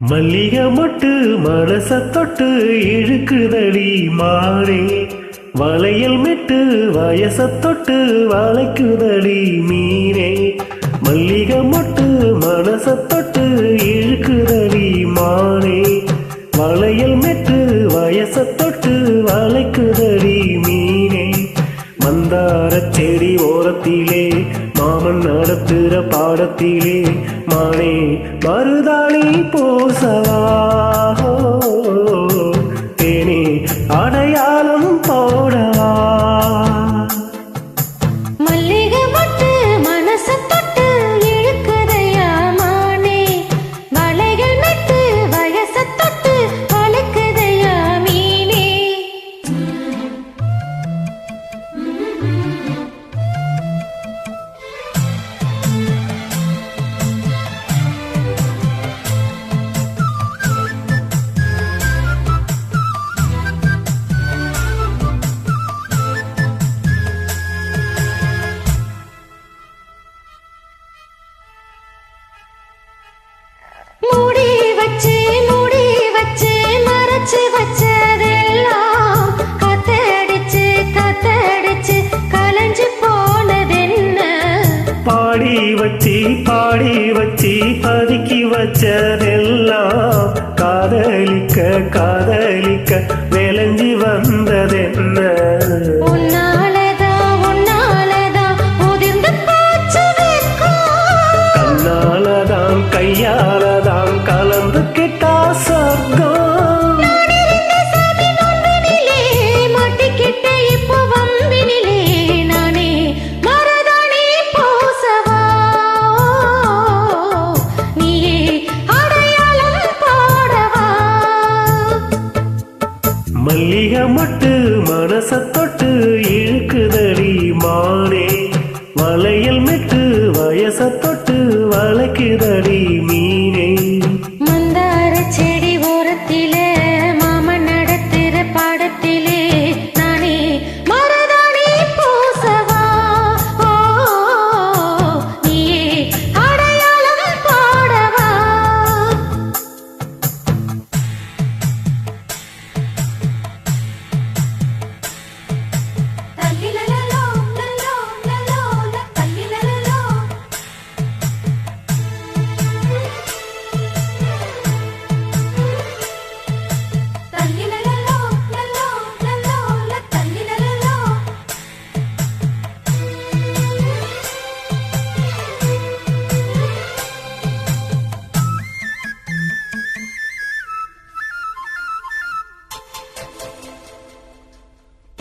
மல்லிகை மட்டு மனச தொட்டு இழுக்குதடி மாறே. வளையல் மெட்டு வயச தொட்டு வளைக்குதடி மீனே மல்லிகை மட்டு மனச தொட்டு இழுக்குதடி மாறே. வளையல் மெட்டு வயச தொட்டு வளைக்குதடி மீனே மந்தார செடி ஓரத்திலே மாமன் நடத்துற பாடத்திலே மானே மருதாளி போசவா? தேனே அடையாளம் போடவா? மல்லி பாடி வச்சி பாடி வச்சி பதுக்கி வச்சதெல்லாம் காதலிக்க காதலிக்க விளைஞ்சி வந்ததென்ன? உன்னாலதான் மல்லிகை மட்டு மனச தொட்டு இழுக்குதடி மானே. வளையல் மெட்டு வயச தொட்டு வளைக்குதடி மீ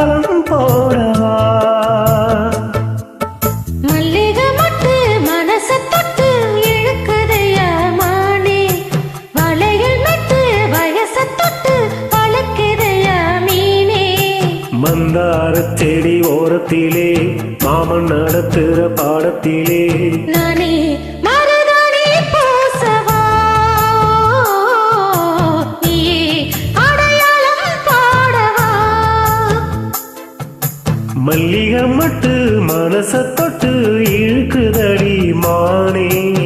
அடையாளம் போடவா? மல்லிகை மொட்டு மனச தொட்டு இழுக்குதையா மானே. வளையல் நட்டு வயச தொட்டு வளைக்குதையா மீனே. மந்தார செடி ஓரத்திலே மாமன் நடத்துற பாடத்திலே. நானே மல்லிகை மட்டு மனச தொட்டு இழுக்குதடி மானே.